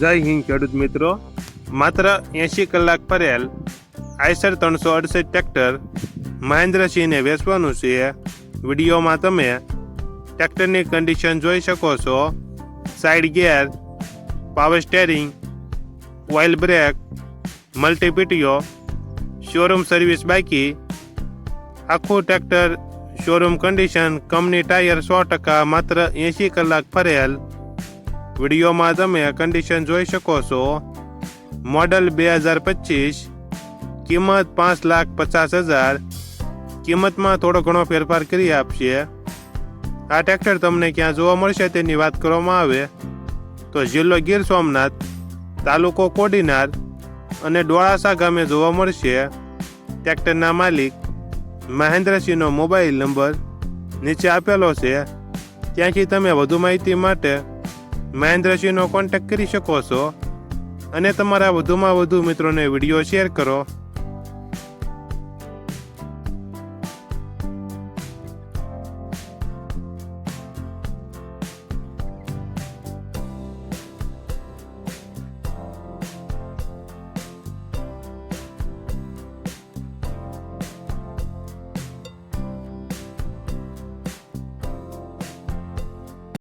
જય હિન્દ, ખેડૂત મિત્રો. માત્ર એંશી કલાક ફરેલ આઈસર ત્રણસો અડસઠ ટ્રેક્ટર મહેન્દ્રસિંહને વેચવાનું છે. વિડીયોમાં તમે ટ્રેક્ટરની કન્ડિશન જોઈ શકો છો. Side gear power steering oil brake multi PTO showroom service બાકી. આખું tractor showroom condition company tyre સો ટકા માત્ર એંશી કલાક ફરેલ વિડીયોમાં તમે કન્ડિશન જોઈ શકો છો. મોડલ બે હજાર પચીસ, કિંમત પાંચ લાખ પચાસ હજાર. કિંમતમાં થોડો ઘણો ફેરફાર કરી આપશે. આ ટ્રેક્ટર તમને ક્યાં જોવા મળશે તેની વાત કરવામાં આવે. તો જિલ્લો ગીર સોમનાથ, તાલુકો કોડીનાર અને ડોળાસા ગામે જોવા મળશે. ટ્રેક્ટરના માલિક મહેન્દ્રસિંહનો મોબાઈલ નંબર નીચે આપેલો છે. ત્યાંથી તમે વધુ માહિતી માટે મહેન્દ્રસિંહનો કોન્ટેક્ટ કરી શકો છો. અને તમારા વધુમાં વધુ મિત્રોને વીડિયો શેર કરો.